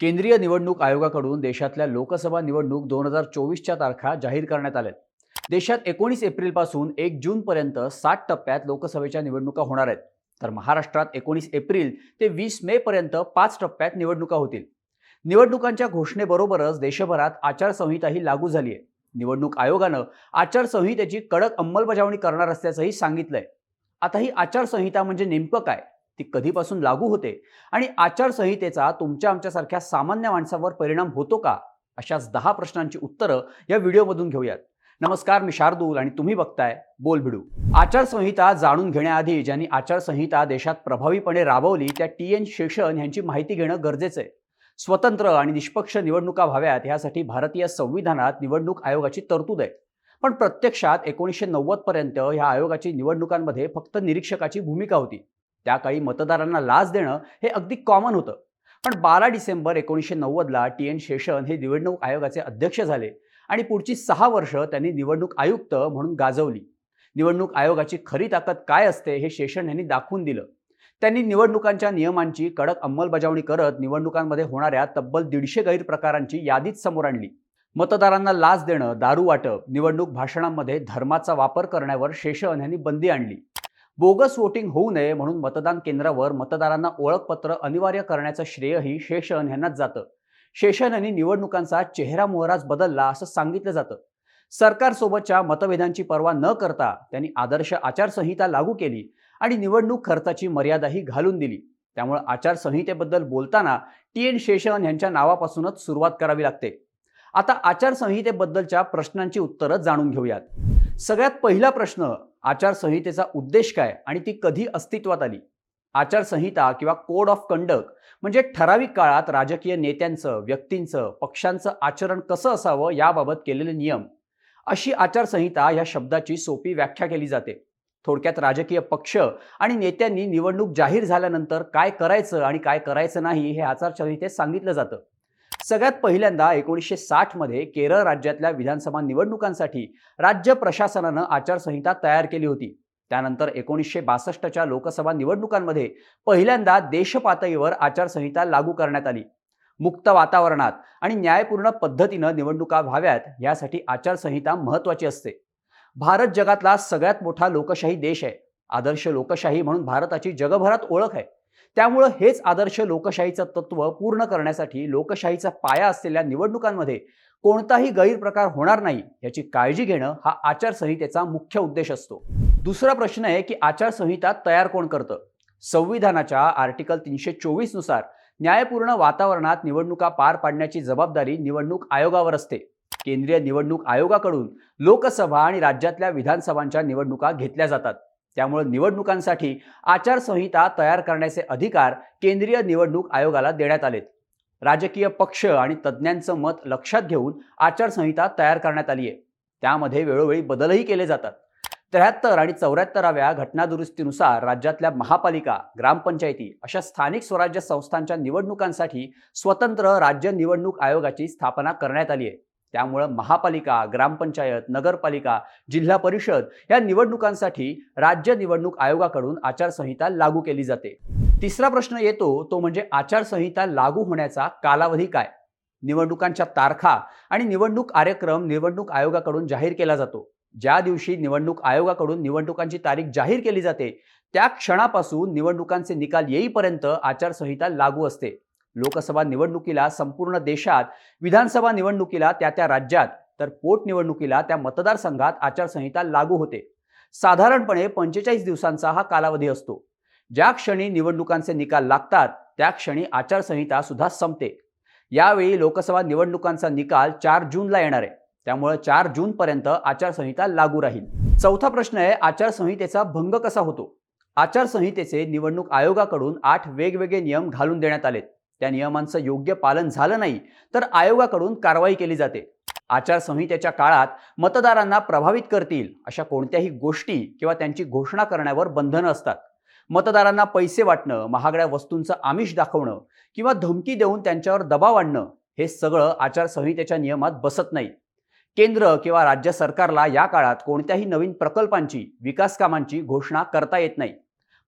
केंद्रीय निवडणूक आयोगाकडून देशातल्या लोकसभा निवडणूक दोन हजार चोवीसच्या तारखा जाहीर करण्यात आल्यात देशात एकोणीस एप्रिलपासून एक जूनपर्यंत सात टप्प्यात लोकसभेच्या निवडणुका होणार आहेत. तर महाराष्ट्रात एकोणीस एप्रिल ते वीस मे पर्यंत पाच टप्प्यात निवडणुका होतील. निवडणुकांच्या घोषणेबरोबरच देशभरात आचारसंहिताही लागू झाली आहे. निवडणूक आयोगानं आचारसंहितेची कडक अंमलबजावणी करणार असल्याचंही सांगितलंय. आता ही आचारसंहिता म्हणजे नेमकं काय? ती कधीपासून लागू होते? आणि आचारसंहितेचा तुमच्या आमच्यासारख्या सामान्य माणसावर परिणाम होतो का? अशाच दहा प्रश्नांची उत्तरं या व्हिडिओमधून घेऊयात. नमस्कार मी शार्दूल आणि तुम्ही बघताय बोल भिडू. आचारसंहिता जाणून घेण्याआधी ज्यांनी आचारसंहिता देशात प्रभावीपणे राबवली त्या टी एन शेषन यांची माहिती घेणं गरजेचं आहे. स्वतंत्र आणि निष्पक्ष निवडणुका व्हाव्यात यासाठी भारतीय संविधानात निवडणूक आयोगाची तरतूद आहे. पण प्रत्यक्षात एकोणीसशे नव्वद पर्यंत ह्या आयोगाची निवडणुकांमध्ये फक्त निरीक्षकाची भूमिका होती. त्या काळी मतदारांना लाच देणं हे अगदी कॉमन होतं. पण बारा डिसेंबर एकोणीसशे नव्वदला टी एन शेषन हे निवडणूक आयोगाचे अध्यक्ष झाले आणि पुढची सहा वर्ष त्यांनी निवडणूक आयुक्त म्हणून गाजवली. निवडणूक आयोगाची खरी ताकद काय असते हे शेषन यांनी दाखवून दिलं. त्यांनी निवडणुकांच्या नियमांची कडक अंमलबजावणी करत निवडणुकांमध्ये होणाऱ्या तब्बल दीडशे गैरप्रकारांची यादीच समोर आणली. मतदारांना लाच देणं दारू वाटप निवडणूक भाषणांमध्ये धर्माचा वापर करण्यावर शेषन यांनी बंदी आणली. बोगस वोटिंग होऊ नये म्हणून मतदान केंद्रावर मतदारांना ओळखपत्र अनिवार्य करण्याचं श्रेयही शेषन यांनाच जातं. शेषन यांनी निवडणुकांचा चेहरा मोहराज बदलला असं सांगितलं जातं. सरकारसोबतच्या मतभेदांची पर्वा न करता त्यांनी आदर्श आचारसंहिता लागू केली आणि निवडणूक खर्चाची मर्यादाही घालून दिली. त्यामुळे आचारसंहितेबद्दल बोलताना टी एन शेषन यांच्या नावापासूनच सुरुवात करावी लागते. आता आचारसंहितेबद्दलच्या प्रश्नांची उत्तरं जाणून घेऊयात. सगळ्यात पहिला प्रश्न आचारसंहितेचा उद्देश काय आणि ती कधी अस्तित्वात आली? आचारसंहिता किंवा कोड ऑफ कंडक्ट म्हणजे ठराविक काळात राजकीय नेत्यांचं व्यक्तींचं पक्षांचं आचरण कसं असावं याबाबत केलेले नियम. अशी आचारसंहिता या शब्दाची सोपी व्याख्या केली जाते. थोडक्यात राजकीय पक्ष आणि नेत्यांनी निवडणूक जाहीर झाल्यानंतर काय करायचं आणि काय करायचं नाही हे आचारसंहितेत सांगितलं जातं. सगळ्यात पहिल्यांदा एकोणीसशे साठमध्ये केरळ राज्यातल्या विधानसभा निवडणुकांसाठी राज्य प्रशासनानं आचारसंहिता तयार केली होती. त्यानंतर एकोणीसशे बासष्टच्या लोकसभा निवडणुकांमध्ये पहिल्यांदा देशपातळीवर आचारसंहिता लागू करण्यात आली. मुक्त वातावरणात आणि न्यायपूर्ण पद्धतीनं निवडणुका व्हाव्यात यासाठी आचारसंहिता महत्त्वाची असते. भारत जगातला सगळ्यात मोठा लोकशाही देश आहे. आदर्श लोकशाही म्हणून भारताची जगभरात ओळख आहे. त्यामुळं हेच आदर्श लोकशाहीचं तत्व पूर्ण करण्यासाठी लोकशाहीचा पाया असलेल्या निवडणुकांमध्ये कोणताही गैरप्रकार होणार नाही याची काळजी घेणं हा आचारसंहितेचा मुख्य उद्देश असतो. दुसरा प्रश्न आहे की आचारसंहिता तयार कोण करतं? संविधानाच्या आर्टिकल तीनशे चोवीसनुसार न्यायपूर्ण वातावरणात निवडणुका पार पाडण्याची जबाबदारी निवडणूक आयोगावर असते. केंद्रीय निवडणूक आयोगाकडून लोकसभा आणि राज्यातल्या विधानसभांच्या निवडणुका घेतल्या जातात. त्यामुळे निवडणुकांसाठी आचारसंहिता तयार करण्याचे अधिकार केंद्रीय निवडणूक आयोगाला देण्यात आलेत. राजकीय पक्ष आणि तज्ज्ञांचं मत लक्षात घेऊन आचारसंहिता तयार करण्यात आली आहे त्यामध्ये वेळोवेळी बदलही केले जातात. त्र्याहत्तर आणि चौऱ्याहत्तराव्या घटनादुरुस्तीनुसार राज्यातल्या महापालिका ग्रामपंचायती अशा स्थानिक स्वराज्य संस्थांच्या निवडणुकांसाठी स्वतंत्र राज्य निवडणूक आयोगाची स्थापना करण्यात आली आहे त्यामुळं महापालिका ग्रामपंचायत नगरपालिका जिल्हा परिषद या निवडणुकांसाठी राज्य निवडणूक आयोगाकडून आचारसंहिता लागू केली जाते. तिसरा प्रश्न येतो तो म्हणजे आचारसंहिता लागू होण्याचा कालावधी काय? निवडणुकांच्या तारखा आणि निवडणूक कार्यक्रम निवडणूक आयोगाकडून जाहीर केला जातो. ज्या दिवशी निवडणूक आयोगाकडून निवडणुकांची तारीख जाहीर केली जाते त्या क्षणापासून निवडणुकांचे निकाल येईपर्यंत आचारसंहिता लागू असते. लोकसभा निवडणुकीला संपूर्ण देशात विधानसभा निवडणुकीला त्या त्या राज्यात तर पोटनिवडणुकीला त्या मतदारसंघात आचारसंहिता लागू होते. साधारणपणे पंचेचाळीस दिवसांचा हा कालावधी असतो. ज्या क्षणी निवडणुकांचे निकाल लागतात त्या क्षणी आचारसंहिता सुद्धा संपते. यावेळी लोकसभा निवडणुकांचा निकाल चार जूनला येणार आहे. त्यामुळे चार जूनपर्यंत आचारसंहिता लागू राहील. चौथा प्रश्न आहे आचारसंहितेचा भंग कसा होतो? आचारसंहितेचे निवडणूक आयोगाकडून आठ वेगवेगळे नियम घालून देण्यात आलेत. त्या नियमांचं योग्य पालन झालं नाही तर आयोगाकडून कारवाई केली जाते. आचारसंहितेच्या काळात मतदारांना प्रभावित करतील अशा कोणत्याही गोष्टी किंवा त्यांची घोषणा करण्यावर बंधनं असतात. मतदारांना पैसे वाटणं महागड्या वस्तूंचं आमिष दाखवणं किंवा धमकी देऊन त्यांच्यावर दबाव आणणं हे सगळं आचारसंहितेच्या नियमात बसत नाही. केंद्र किंवा राज्य सरकारला या काळात कोणत्याही नवीन प्रकल्पांची विकास कामांची घोषणा करता येत नाही.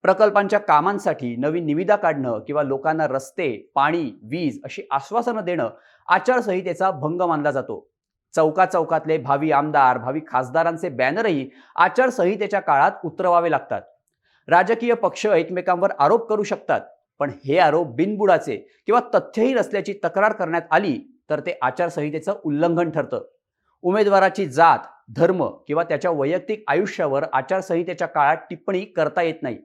प्रकल्पांच्या कामांसाठी नवीन निविदा काढणं किंवा लोकांना रस्ते पाणी वीज अशी आश्वासनं देणं आचारसंहितेचा भंग मानला जातो. चौका चौकातले भावी आमदार भावी खासदारांचे बॅनरही आचारसंहितेच्या काळात उतरवावे लागतात. राजकीय पक्ष एकमेकांवर आरोप करू शकतात पण हे आरोप बिनबुडाचे किंवा तथ्यही नसल्याची तक्रार करण्यात आली तर ते आचारसंहितेचं उल्लंघन ठरतं. उमेदवाराची जात धर्म किंवा त्याच्या वैयक्तिक आयुष्यावर आचारसंहितेच्या काळात टिप्पणी करता येत नाही.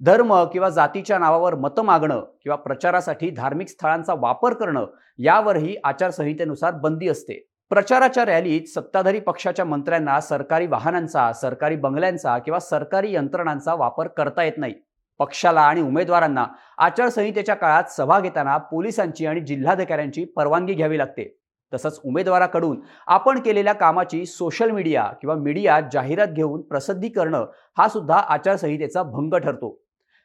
धर्म किंवा जातीच्या नावावर मतं मागणं किंवा प्रचारासाठी धार्मिक स्थळांचा वापर करणं यावरही आचारसंहितेनुसार बंदी असते. प्रचाराच्या रॅलीत सत्ताधारी पक्षाच्या मंत्र्यांना सरकारी वाहनांचा सरकारी बंगल्यांचा किंवा सरकारी यंत्रणांचा वापर करता येत नाही. पक्षाला आणि उमेदवारांना आचारसंहितेच्या काळात सभा घेताना पोलिसांची आणि जिल्हाधिकाऱ्यांची परवानगी घ्यावी लागते. तसंच उमेदवाराकडून आपण केलेल्या कामाची सोशल मीडिया किंवा मीडियात जाहिरात घेऊन प्रसिद्धी करणं हा सुद्धा आचारसंहितेचा भंग ठरतो.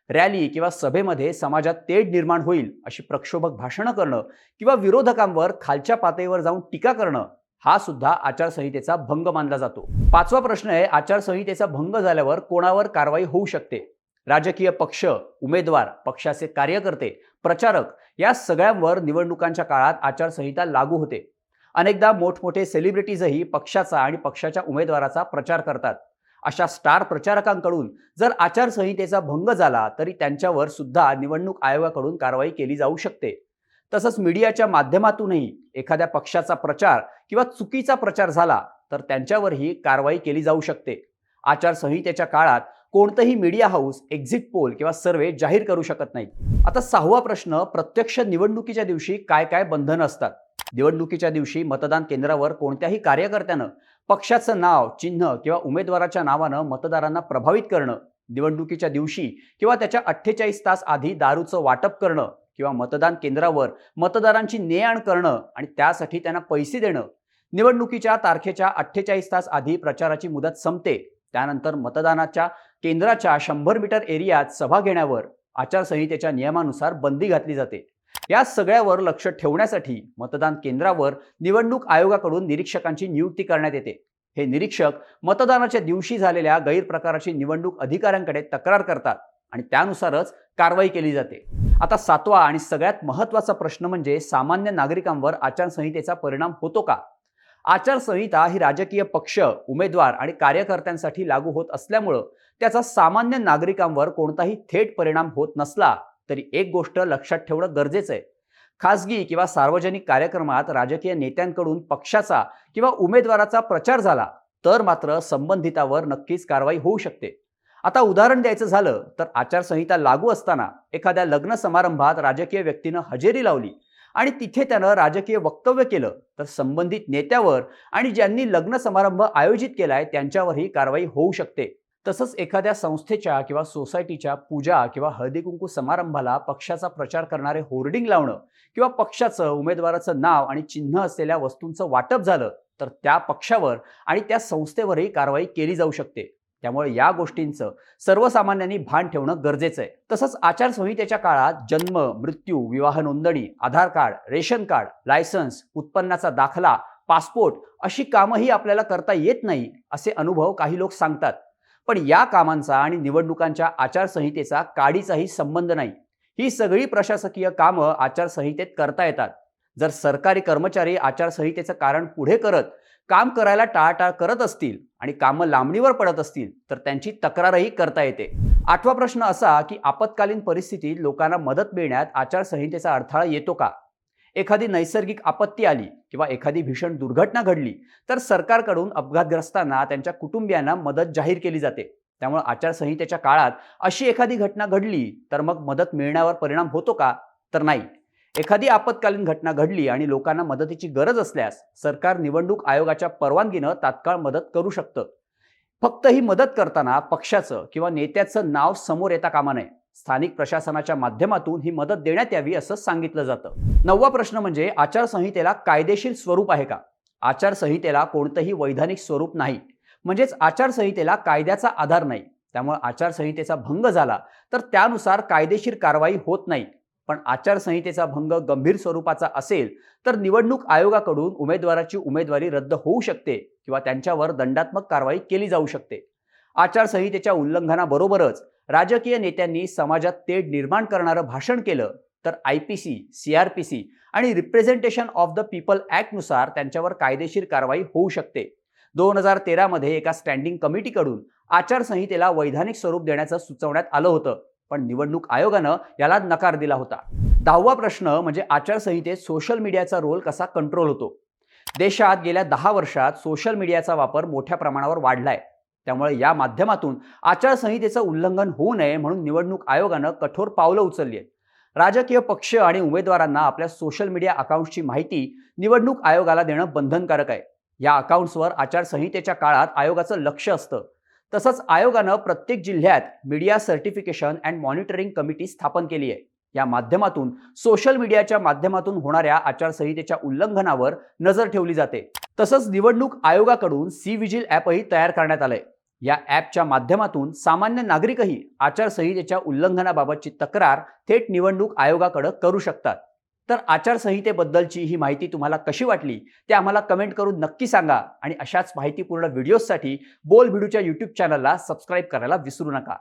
रॅली किंवा सभेमध्ये समाजात तेढ निर्माण होईल अशी प्रक्षोभक भाषणं करणं किंवा विरोधकांवर खालच्या पातळीवर जाऊन टीका करणं हा सुद्धा आचारसंहितेचा भंग मानला जातो. पाचवा प्रश्न आहे आचारसंहितेचा भंग झाल्यावर कोणावर कारवाई होऊ शकते? राजकीय पक्ष उमेदवार पक्षाचे कार्यकर्ते प्रचारक या सगळ्यांवर निवडणुकांच्या काळात आचारसंहिता लागू होते. अनेकदा मोठमोठे सेलिब्रिटीजही पक्षाचा आणि पक्षाच्या उमेदवाराचा प्रचार करतात. अशा स्टार प्रचारकांकडून जर आचारसंहितेचा भंग झाला तरी त्यांच्यावर सुद्धा निवडणूक आयोगाकडून कारवाई केली जाऊ शकते. तसंच मीडियाच्या माध्यमातूनही एखाद्या पक्षाचा प्रचार किंवा चुकीचा प्रचार झाला तर त्यांच्यावरही कारवाई केली जाऊ शकते. आचारसंहितेच्या काळात कोणतंही मीडिया हाऊस एक्झिट पोल किंवा सर्वे जाहीर करू शकत नाही आता सहावा प्रश्न प्रत्यक्ष निवडणुकीच्या दिवशी काय काय बंधनं असतात? निवडणुकीच्या दिवशी मतदान केंद्रावर कोणत्याही कार्यकर्त्यानं पक्षाचं नाव चिन्ह किंवा उमेदवाराच्या नावानं मतदारांना प्रभावित करणं निवडणुकीच्या दिवशी किंवा त्याच्या अठ्ठेचाळीस तास आधी दारूचं वाटप करणं किंवा मतदान केंद्रावर मतदारांची ने आण करणं आणि त्यासाठी त्यांना पैसे देणं. निवडणुकीच्या तारखेच्या अठ्ठेचाळीस तास आधी प्रचाराची मुदत संपते. त्यानंतर मतदानाच्या केंद्राच्या शंभर मीटर एरियात सभा घेण्यावर आचारसंहितेच्या नियमानुसार बंदी घातली जाते. या सगळ्यावर लक्ष ठेवण्यासाठी मतदान केंद्रावर निवडणूक आयोगाकडून निरीक्षकांची नियुक्ती करण्यात येते. हे निरीक्षक मतदानाच्या दिवशी झालेल्या गैरप्रकाराची निवडणूक अधिकाऱ्यांकडे तक्रार करतात आणि त्यानुसारच कारवाई केली जाते. आता सातवा आणि सगळ्यात महत्त्वाचा प्रश्न म्हणजे सामान्य नागरिकांवर आचारसंहितेचा परिणाम होतो का? आचारसंहिता ही राजकीय पक्ष उमेदवार आणि कार्यकर्त्यांसाठी लागू होत असल्यामुळं त्याचा सामान्य नागरिकांवर कोणताही थेट परिणाम होत नसला तरी एक गोष्ट लक्षात ठेवणं गरजेचं आहे. खासगी किंवा सार्वजनिक कार्यक्रमात राजकीय नेत्यांकडून पक्षाचा किंवा उमेदवाराचा प्रचार झाला तर मात्र संबंधितावर नक्कीच कारवाई होऊ शकते. आता उदाहरण द्यायचं झालं तर आचारसंहिता लागू असताना एखाद्या लग्न समारंभात राजकीय व्यक्तीनं हजेरी लावली आणि तिथे त्यानं राजकीय वक्तव्य केलं तर संबंधित नेत्यावर आणि ज्यांनी लग्न समारंभ आयोजित केलाय त्यांच्यावरही कारवाई होऊ शकते. तसंच एखाद्या संस्थेच्या किंवा सोसायटीच्या पूजा किंवा हळदीकुंकू समारंभाला पक्षाचा प्रचार करणारे होर्डिंग लावणं किंवा पक्षाचं उमेदवाराचं नाव आणि चिन्ह असलेल्या वस्तूंचं वाटप झालं तर त्या पक्षावर आणि त्या संस्थेवरही कारवाई केली जाऊ शकते. त्यामुळे या गोष्टींचं सर्वसामान्यांनी भान ठेवणं गरजेचं आहे. तसंच आचारसंहितेच्या काळात जन्म मृत्यू विवाह नोंदणी Aadhaar card ration card licence उत्पन्नाचा दाखला पासपोर्ट अशी कामंही आपल्याला करता येत नाही असे अनुभव काही लोक सांगतात. पण या कामांचा आणि निवडणुकांच्या आचारसंहितेचा काडीचाही संबंध नाही. ही सगळी प्रशासकीय कामं आचारसंहितेत करता येतात. जर सरकारी कर्मचारी आचारसंहितेचं कारण पुढे करत काम करायला टाळाटाळ करत असतील आणि कामं लांबणीवर पडत असतील तर त्यांची तक्रारही करता येते. आठवा प्रश्न असा की आपत्कालीन परिस्थितीत लोकांना मदत मिळण्यात आचारसंहितेचा अडथळा येतो का? एखादी नैसर्गिक आपत्ती आली किंवा एखादी भीषण दुर्घटना घडली तर सरकारकडून अपघातग्रस्तांना त्यांच्या कुटुंबियांना मदत जाहीर केली जाते. त्यामुळे आचारसंहितेच्या काळात अशी एखादी घटना घडली तर मग मदत मिळण्यावर परिणाम होतो का? तर नाही. एखादी आपत्कालीन घटना घडली आणि लोकांना मदतीची गरज असल्यास सरकार निवडणूक आयोगाच्या परवानगीनं तात्काळ मदत करू शकतं. फक्त ही मदत करताना पक्षाचं किंवा नेत्याचं नाव समोर येता कामा नये. स्थानिक प्रशासनाच्या माध्यमातून ही मदत देण्यात यावी असं सांगितलं जातं. नववा प्रश्न म्हणजे आचारसंहितेला कायदेशीर स्वरूप आहे का? आचारसंहितेला कोणतंही वैधानिक स्वरूप नाही. म्हणजेच आचारसंहितेला कायद्याचा आधार नाही. त्यामुळे आचारसंहितेचा भंग झाला तर त्यानुसार कायदेशीर कारवाई होत नाही. पण आचारसंहितेचा भंग गंभीर स्वरूपाचा असेल तर निवडणूक आयोगाकडून उमेदवाराची उमेदवारी रद्द होऊ शकते किंवा त्यांच्यावर दंडात्मक कारवाई केली जाऊ शकते. आचारसंहितेच्या उल्लंघनाबरोबरच राजकीय नेत्यांनी समाजात तेढ निर्माण करणारं भाषण केलं तर I P C C R P C आणि रिप्रेझेंटेशन ऑफ द पीपल ॲक्टनुसार त्यांच्यावर कायदेशीर कारवाई होऊ शकते. दोन हजार तेरामध्ये एका स्टँडिंग कमिटीकडून आचारसंहितेला वैधानिक स्वरूप देण्याचं सुचवण्यात आलं होतं पण निवडणूक आयोगानं याला नकार दिला होता. दहावा प्रश्न म्हणजे आचारसंहितेत सोशल मीडियाचा रोल कसा कंट्रोल होतो? देशात गेल्या दहा वर्षात सोशल मीडियाचा वापर मोठ्या प्रमाणावर वाढलाय. त्यामुळे या माध्यमातून आचारसंहितेचं उल्लंघन होऊ नये म्हणून निवडणूक आयोगानं कठोर पावलं उचलली आहेत. राजकीय पक्ष आणि उमेदवारांना आपल्या सोशल मीडिया अकाउंटची माहिती निवडणूक आयोगाला देणं बंधनकारक आहे. या अकाउंट्सवर आचारसंहितेच्या काळात आयोगाचं लक्ष असतं. तसंच आयोगानं प्रत्येक जिल्ह्यात media certification and monitoring committee स्थापन केली आहे. या माध्यमातून सोशल मीडियाच्या माध्यमातून होणाऱ्या आचारसंहितेच्या उल्लंघनावर नजर ठेवली जाते. तसंच निवडणूक आयोगाकडून सी विजिल ॲपही तयार करण्यात आलंय. या ॲपच्या माध्यमातून सामान्य नागरिकही आचारसंहितेच्या उल्लंघनाबाबतची तक्रार थेट निवडणूक आयोगाकडे करू शकतात. तर आचारसंहितेबद्दलची ही माहिती तुम्हाला कशी वाटली ते आम्हाला कमेंट करून नक्की सांगा आणि अशाच माहितीपूर्ण व्हिडिओजसाठी बोल भिडूच्या यूट्यूब चॅनलला सबस्क्राईब करायला विसरू नका.